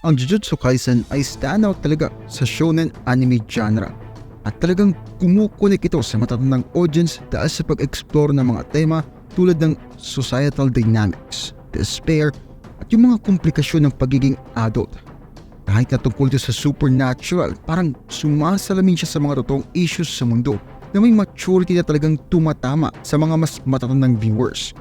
ang Jujutsu Kaisen ay standout talaga sa shonen anime genre at talagang kumukunik ito sa matatandang audience dahil sa pag-explore ng mga tema tulad ng societal dynamics, despair, at yung mga komplikasyon ng pagiging adult. Kahit na tungkol ito sa supernatural, parang sumasalamin siya sa mga totoong issues sa mundo na may maturity na talagang tumatama sa mga mas matatandang viewers.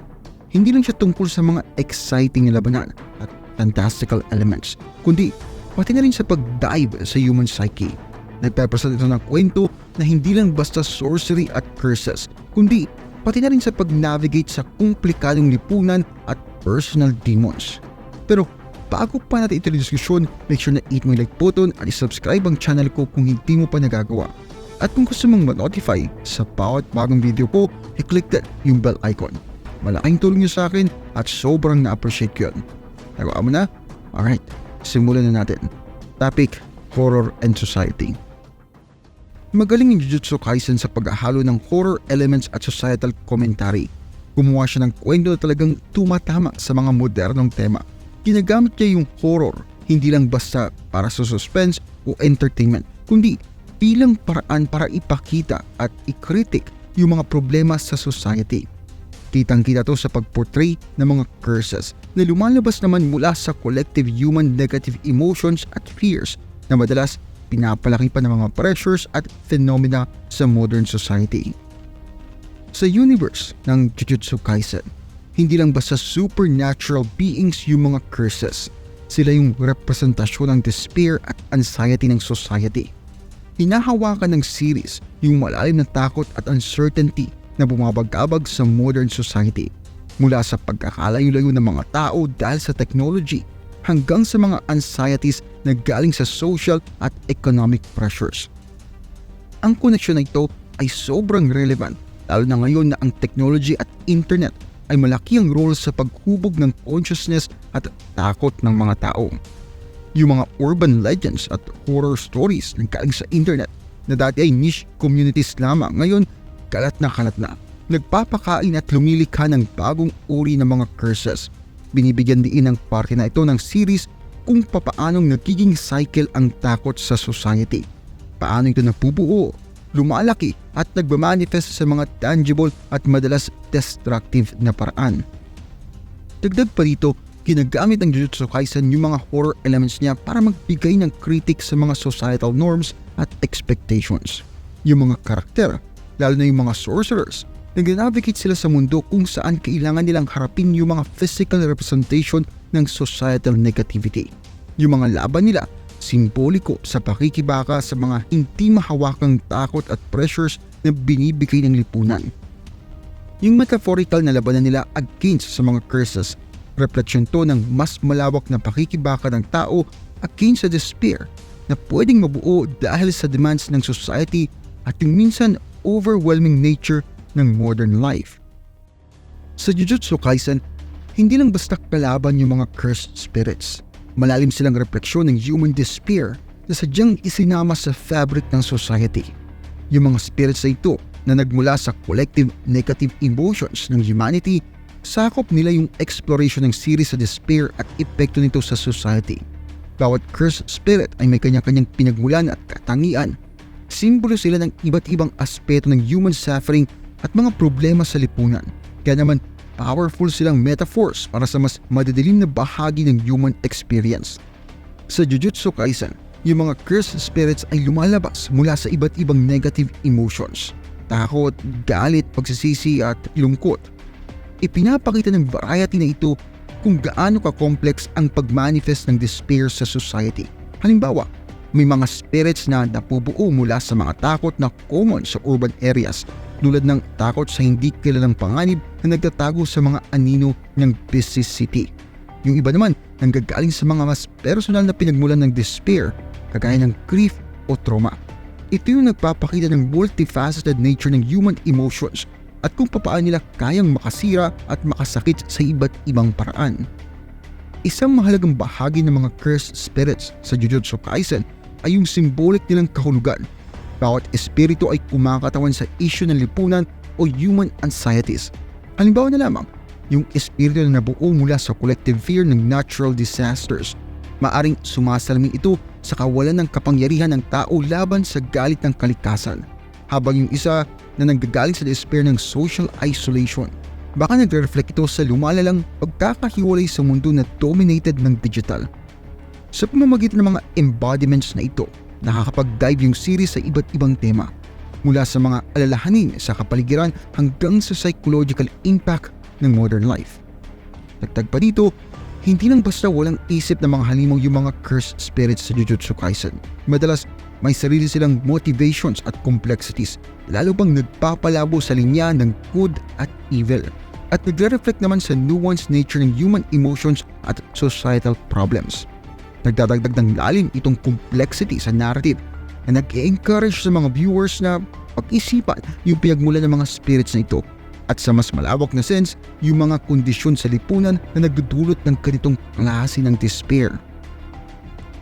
Hindi lang siya tungkol sa mga exciting na labanan at fantastical elements, kundi pati na rin sa pag-dive sa human psyche. Nagpepresent ito ng kwento na hindi lang basta sorcery at curses, kundi pati na rin sa pag-navigate sa komplikadong lipunan at personal demons. Pero bago pa natin ito diskusyon, make sure na hit mo yung like button at subscribe ang channel ko kung hindi mo pa nagagawa. At kung gusto mong ma-notify sa bawat bagong video ko, i-click that yung bell icon. Malaking tulong niyo sa akin at sobrang na-appreciate ko yun. Nagawa mo na? Alright, simulan na natin. Topic, Horror and Society. Magaling yung Jujutsu Kaisen sa paghahalo ng horror elements at societal commentary. Gumawa siya ng kwento na talagang tumatama sa mga modernong tema. Ginagamit niya yung horror hindi lang basta para sa suspense o entertainment, kundi bilang paraan para ipakita at ikritik yung mga problema sa society. Kitang-kita to sa pagportray ng mga curses na lumalabas naman mula sa collective human negative emotions at fears na madalas pinapalaki pa ng mga pressures at phenomena sa modern society. Sa universe ng Jujutsu Kaisen, hindi lang basta supernatural beings yung mga curses. Sila yung representasyon ng despair at anxiety ng society. Hinahawakan ng series yung malalim na takot at uncertainty na bumabagabag sa modern society mula sa pagkakalayo-layo ng mga tao dahil sa technology hanggang sa mga anxieties na galing sa social at economic pressures. Ang koneksyon na ito ay sobrang relevant lalo na ngayon na ang technology at internet ay malaki ang role sa paghubog ng consciousness at takot ng mga tao. Yung mga urban legends at horror stories na galing sa internet na dati ay niche communities lamang ngayon kalat na kalat na. Nagpapakain at lumilikha ng bagong uri ng mga curses. Binibigyan din ng parte na ito ng series kung papaanong nagiging cycle ang takot sa society. Paano ito napubuo, lumalaki at nagmamanifest sa mga tangible at madalas destructive na paraan. Dagdag pa rito, ginagamit ng Jujutsu Kaisen yung mga horror elements niya para magbigay ng critic sa mga societal norms at expectations. Yung mga karakter, lalo na yung mga sorcerers, nag-navigate sila sa mundo kung saan kailangan nilang harapin yung mga physical representation ng societal negativity. Yung mga laban nila, simboliko sa pakikibaka sa mga hindi mahawakang takot at pressures na binibigay ng lipunan. Yung metaphorical na labanan nila against sa mga curses, refleksyon to ng mas malawak na pakikibaka ng tao against sa despair na pwedeng mabuo dahil sa demands ng society at yung minsan overwhelming nature ng modern life. Sa Jujutsu Kaisen, hindi lang basta kalaban yung mga cursed spirits. Malalim silang refleksyon ng human despair na sadyang isinama sa fabric ng society. Yung mga spirits na ito na nagmula sa collective negative emotions ng humanity, sakop nila yung exploration ng series sa despair at epekto nito sa society. Bawat cursed spirit ay may kanya-kanyang pinagmulan at katangian. Simbolo sila ng iba't ibang aspeto ng human suffering at mga problema sa lipunan. Kaya naman, powerful silang metaphors para sa mas madidilim na bahagi ng human experience. Sa Jujutsu Kaisen, yung mga cursed spirits ay lumalabas mula sa iba't ibang negative emotions. Takot, galit, pagsisisi at lungkot. Ipinapakita ng variety na ito kung gaano ka-complex ang pag-manifest ng despair sa society. Halimbawa, may mga spirits na napubuo mula sa mga takot na common sa urban areas tulad ng takot sa hindi kilalang panganib na nagtatago sa mga anino ng busy city. Yung iba naman nanggagaling sa mga mas personal na pinagmulan ng despair kagaya ng grief o trauma. Ito yung nagpapakita ng multifaceted nature ng human emotions at kung papaano nila kayang makasira at makasakit sa iba't ibang paraan. Isang mahalagang bahagi ng mga cursed spirits sa Jujutsu Kaisen ay yung symbolic nilang kahulugan. Bawat espiritu ay kumakatawan sa issue ng lipunan o human anxieties. Halimbawa na lamang, yung espiritu na nabuo mula sa collective fear ng natural disasters. maaring sumasalamin ito sa kawalan ng kapangyarihan ng tao laban sa galit ng kalikasan. Habang yung isa na nanggagaling sa despair ng social isolation. Baka nagre-reflect ito sa lumalalang pagkakahiwalay sa mundo na dominated ng digital. Sa pamamagitan ng mga embodiments na ito, nakakapag-dive yung series sa iba't ibang tema. Mula sa mga alalahanin sa kapaligiran hanggang sa psychological impact ng modern life. Dagdag pa dito, hindi lang basta walang isip ng mga halimaw yung mga cursed spirits sa Jujutsu Kaisen. Madalas, may sarili silang motivations at complexities, lalo pang nagpapalabo sa linya ng good at evil. At nagre-reflect naman sa nuanced nature ng human emotions at societal problems. Nagdadagdag ng lalim itong complexity sa narrative na nag-encourage sa mga viewers na pag-isipan yung pinagmula ng mga spirits na ito at sa mas malawak na sense, yung mga kondisyon sa lipunan na nagdudulot ng ganitong klase ng despair.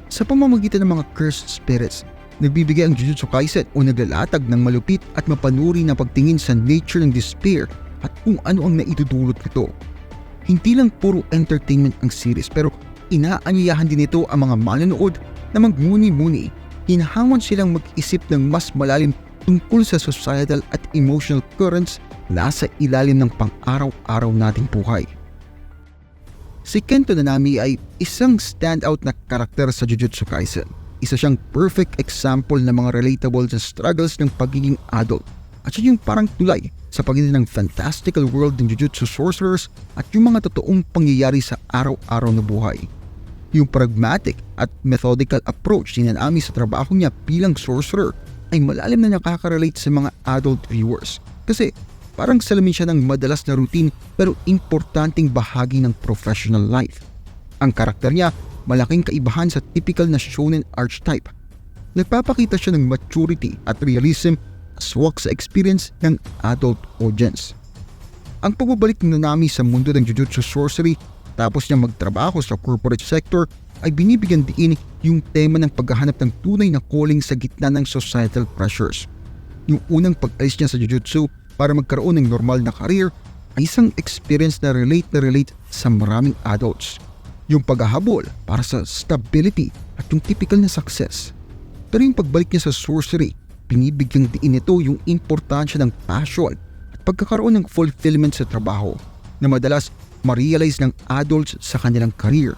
Sa pamamagitan ng mga cursed spirits, nagbibigay ang Jujutsu Kaisen o naglalatag ng malupit at mapanuri na pagtingin sa nature ng despair at kung ano ang naitudulot nito. Hindi lang puro entertainment ang series pero inaanyayahan din ito ang mga manonood na magmuni-muni. Hinahangon silang mag-isip ng mas malalim tungkol sa societal at emotional currents na sa ilalim ng pang-araw-araw nating buhay. Si Kento Nanami ay isang standout na karakter sa Jujutsu Kaisen. Isa siyang perfect example ng mga relatable sa struggles ng pagiging adult at siya yung parang tulay sa pagitan ng fantastical world ng Jujutsu Sorcerers at yung mga totoong pangyayari sa araw-araw na buhay. Yung pragmatic at methodical approach ni Nanami sa trabaho niya bilang sorcerer ay malalim na nakaka-relate sa mga adult viewers kasi parang salamin siya ng madalas na routine pero importanteng bahagi ng professional life. Ang karakter niya malaking kaibahan sa typical na shonen archetype. Nagpapakita siya ng maturity at realism swak sa experience ng adult audience. Ang pagbabalik ng Nanami sa mundo ng Jujutsu Sorcery tapos niya magtrabaho sa corporate sector ay binibigyan diin yung tema ng paghahanap ng tunay na calling sa gitna ng societal pressures. Yung unang pag-alis niya sa Jujutsu para magkaroon ng normal na career ay isang experience na relate na relate sa maraming adults. Yung paghahabol para sa stability at yung typical na success. Pero yung pagbalik niya sa sorcery Binibigyang diin nito yung importansya ng passion at pagkakaroon ng fulfillment sa trabaho na madalas ma-realize ng adults sa kanilang career.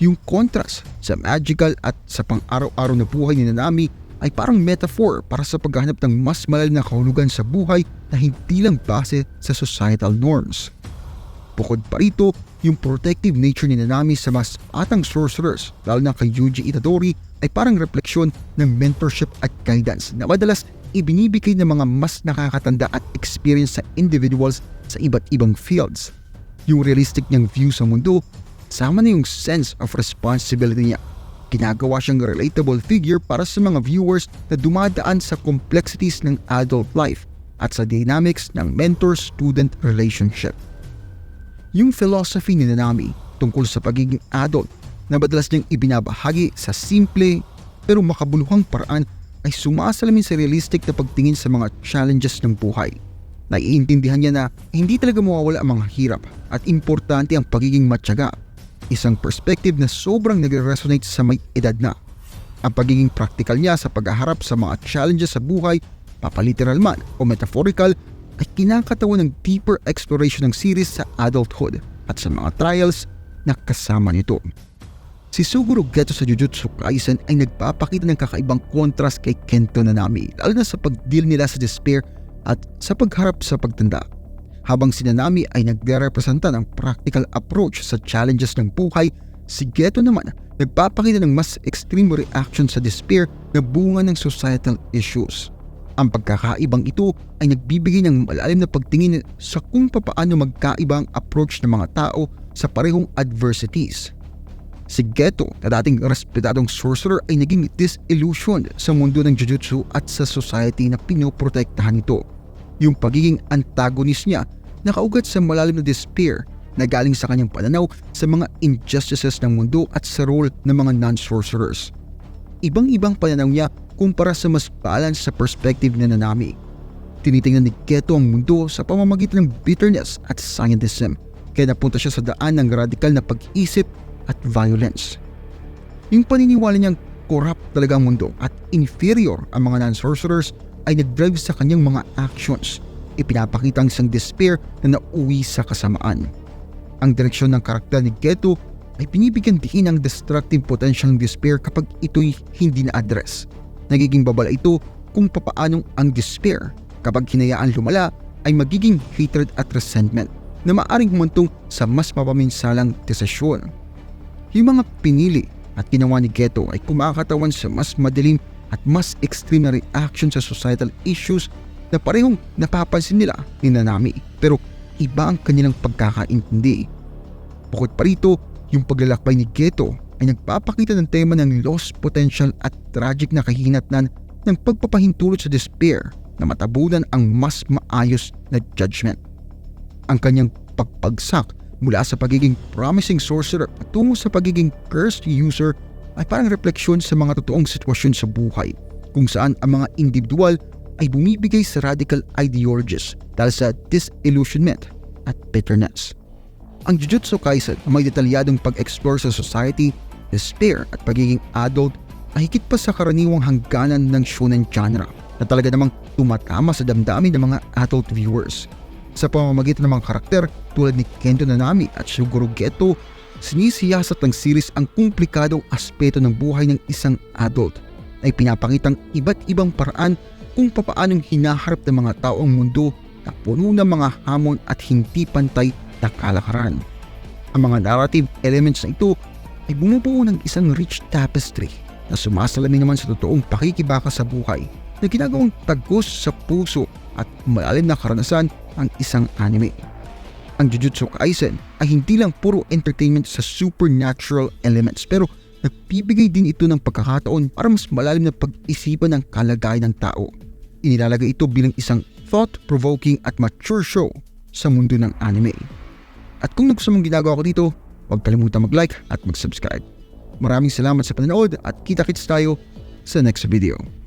Yung contrast sa magical at sa pang-araw-araw na buhay ni Nanami ay parang metaphor para sa paghahanap ng mas malalim na kahulugan sa buhay na hindi lang base sa societal norms. Bukod pa rito, yung protective nature ni Nanami sa mas atang sorcerers, lalo na kay Yuji Itadori, ay parang refleksyon ng mentorship at guidance na madalas ibinibigay ng mga mas nakakatanda at experience sa individuals sa iba't ibang fields. Yung realistic niyang view sa mundo, sama na yung sense of responsibility niya. Ginagawa siyang relatable figure para sa mga viewers na dumadaan sa complexities ng adult life at sa dynamics ng mentor-student relationship. Yung philosophy ni Nanami tungkol sa pagiging adult na madalas niyang ibinabahagi sa simple pero makabuluhang paraan ay sumasalamin sa realistic na pagtingin sa mga challenges ng buhay. Naiintindihan niya na hindi talaga mawawala ang mga hirap at importante ang pagiging matyaga. Isang perspective na sobrang nagre-resonate sa may edad na. Ang pagiging practical niya sa paghaharap sa mga challenges sa buhay, papaliteral man o metaphorical, ay kinakatawan ng deeper exploration ng series sa adulthood at sa mga trials na kasama nito. Si Suguro Geto sa Jujutsu Kaisen ay nagpapakita ng kakaibang kontrast kay Kento Nanami lalo na sa pagdeal nila sa despair at sa pagharap sa pagtanda. Habang si Nanami ay nagre-representa ng practical approach sa challenges ng buhay, si Geto naman nagpapakita ng mas extreme reaction sa despair na bunga ng societal issues. Ang pagkakaibang ito ay nagbibigay ng malalim na pagtingin sa kung papaano magkaiba ang approach ng mga tao sa parehong adversities. Si Geto na dating respetadong sorcerer ay naging disillusioned sa mundo ng Jujutsu at sa society na pinoprotektahan nito. Yung pagiging antagonist niya nakaugat sa malalim na despair na galing sa kanyang pananaw sa mga injustices ng mundo at sa role ng mga non-sorcerers. Ibang-ibang pananaw niya kumpara sa mas balance sa perspective na Nanami. Tinitingnan ni Geto ang mundo sa pamamagitan ng bitterness at scientism kaya napunta siya sa daan ng radikal na pag-isip at violence. Yung paniniwala niyang corrupt talaga ang mundo at inferior ang mga non-sorcerers ay nag-drive sa kanyang mga actions. Ipinapakita ang isang despair na nauwi sa kasamaan. Ang direksyon ng karakter ni Geto ay binibigyan diin ng destructive potential ng despair kapag ito'y hindi na-address. Nagiging babala ito kung papaanong ang despair kapag hinayaan lumala ay magiging hatred at resentment na maaring humantong sa mas mapaminsalang desisyon. Yung mga pinili at ginawa ni Geto ay kumakatawan sa mas madilim at mas extreme na reaction sa societal issues na parehong napapansin nila ni Nanami pero iba ang kanilang pagkakaintindi. Bukod pa rito, yung paglalakbay ni Geto ay nagpapakita ng tema ng lost potential at tragic na kahinatnan ng pagpapahintulot sa despair na matabunan ang mas maayos na judgment. Ang kanyang pagpagsak mula sa pagiging promising sorcerer patungo sa pagiging cursed user ay parang refleksyon sa mga totoong sitwasyon sa buhay kung saan ang mga individual ay bumibigay sa radical ideologies dahil sa disillusionment at bitterness. Ang Jujutsu Kaisen na may detalyadong pag-explore sa society, despair at pagiging adult ay higit pa sa karaniwang hangganan ng shonen genre na talaga namang tumatama sa damdamin ng mga adult viewers. Sa pamamagitan ng mga karakter tulad ni Kendo Nanami at Shugoro Geto, sinisiyasat ng series ang komplikadong aspeto ng buhay ng isang adult ay pinapakitang iba't ibang paraan kung papaanong hinaharap ng mga tao ang mundo na puno ng mga hamon at hindi pantay na kalakaran. Ang mga narrative elements na ito ay bumubuo ng isang rich tapestry na sumasalamin naman sa totoong pakikibaka sa buhay na ginagawang tagos sa puso at malalim na karanasan ang isang anime. Ang Jujutsu Kaisen ay hindi lang puro entertainment sa supernatural elements pero nagbibigay din ito ng pagkakataon para mas malalim na pag-isipan ng kalagayan ng tao. Inilalagay ito bilang isang thought-provoking at mature show sa mundo ng anime. At kung nagustuhan mong ginagawa ko dito, huwag kalimutan mag-like at mag-subscribe. Maraming salamat sa panonood at kita-kits tayo sa next video.